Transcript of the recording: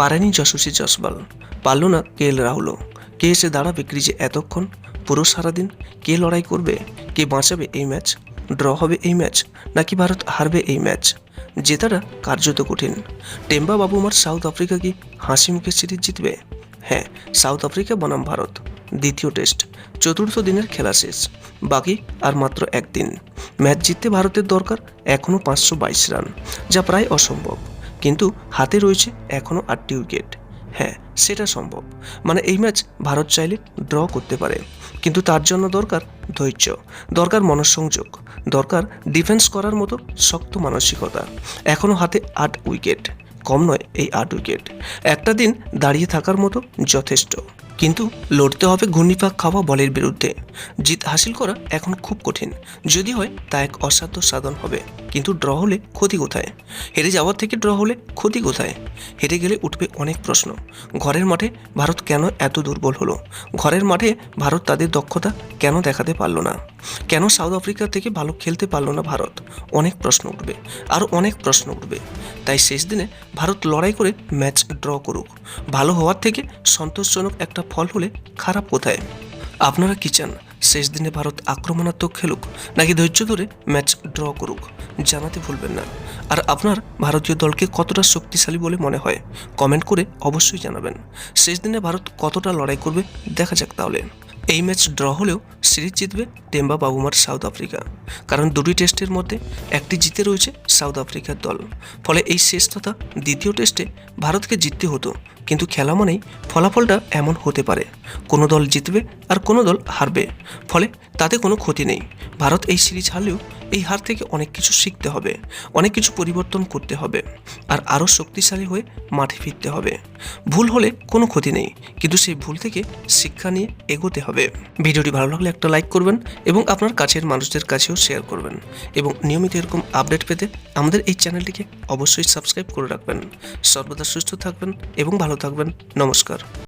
পারেনি যশস্বী জসবাল পারল না কে এল রাহুলও কে এসে দাঁড়াবে ক্রিজে এতক্ষণ? পুরো সারাদিন কে লড়াই করবে? কে বাঁচাবে এই ম্যাচ? ড্র হবে এই ম্যাচ? নাকি ভারত হারবে এই ম্যাচ? জেতাটা কার্যত কঠিন। টেম্বা বাবুমার সাউথ আফ্রিকা কি হাসি মুখে সিরিজ জিতবে? হ্যাঁ সাউথ আফ্রিকা বনাম ভারত। দ্বিতীয় টেস্ট। চতুর্থ দিনের খেলা শেষ। বাকি আর মাত্র একদিন। ম্যাচ জিততে ভারতের দরকার এখনও পাঁচশো বাইশ রান, যা প্রায় অসম্ভব। কিন্তু হাতে রয়েছে এখনও আটটি উইকেট হ্যাঁ সেটা সম্ভব। মানে এই ম্যাচ ভারত চাইলে ড্র করতে পারে। কিন্তু তার জন্য দরকার ধৈর্য, দরকার মনঃসংযোগ, দরকার ডিফেন্স করার মতো শক্ত মানসিকতা। এখনও হাতে আট উইকেট, কম নয় এই আট উইকেট। একটা দিন দাঁড়িয়ে থাকার মতো যথেষ্ট। কিন্তু লড়তে হবে ঘূর্ণিপাক খাওয়া বলের বিরুদ্ধে। জিত হাসিল করা এখন খুব কঠিন। যদি হয়, তা এক অসাধ্য সাধন হবে। কিন্তু ড্র হলে ক্ষতি কোথায়? হেরে যাওয়ার থেকে ড্র হলে ক্ষতি কোথায়? হেরে গেলে উঠবে অনেক প্রশ্ন। ঘরের মাঠে ভারত কেন এত দুর্বল হলো? ঘরের মাঠে ভারত তাদের দক্ষতা কেন দেখাতে পারল না? কেন সাউথ আফ্রিকা থেকে ভালো খেলতে পারল না ভারত? অনেক প্রশ্ন উঠবে। আরও অনেক প্রশ্ন উঠবে। তাই শেষ দিনে ভারত লড়াই করে ম্যাচ ড্র করুক। ভালো হওয়ার থেকে সন্তোষজনক একটা ফল হলে খারাপ কোথায়? আপনারা কি চান? শেষ দিনে ভারত আক্রমণাত্মক খেলুক নাকি ধৈর্য ধরে ম্যাচ ড্র করুক, জানাতে ভুলবেন না। আর আপনার ভারতীয় দলকে কতটা শক্তিশালী বলে মনে হয়, কমেন্ট করে অবশ্যই জানাবেন। শেষ দিনে ভারত কতটা লড়াই করবে, দেখা যাক তাহলে। এই ম্যাচ ড্র হলেও সিরিজ জিতবে টেম্বা বাবুমার সাউথ আফ্রিকা। কারণ দুটি টেস্টের মধ্যে একটি জিতে রয়েছে সাউথ আফ্রিকার দল। ফলে এই শেষ তথা দ্বিতীয় টেস্টে ভারতকে জিততে হতো, কিন্তু খেলা মানেই ফলাফলটা এমন হতে পারে। কোনো দল জিতবে আর কোনো দল হারবে। ফলে তাতে কোনো ক্ষতি নেই। ভারত এই সিরিজ হারলেও এই হার থেকে অনেক কিছু শিখতে হবে, অনেক কিছু পরিবর্তন করতে হবে আর আরও শক্তিশালী হয়ে মাঠে ফিরতে হবে। ভুল হলে কোনো ক্ষতি নেই, কিন্তু সেই ভুল থেকে শিক্ষা নিয়ে এগোতে হবে। ভিডিওটি ভালো লাগলে একটা লাইক করবেন এবং আপনার কাছের মানুষদের কাছেও শেয়ার করবেন এবং নিয়মিত এরকম আপডেট পেতে আমাদের এই চ্যানেলটিকে অবশ্যই সাবস্ক্রাইব করে রাখবেন। সর্বদা সুস্থ থাকবেন এবং ভালো থাকবেন। নমস্কার।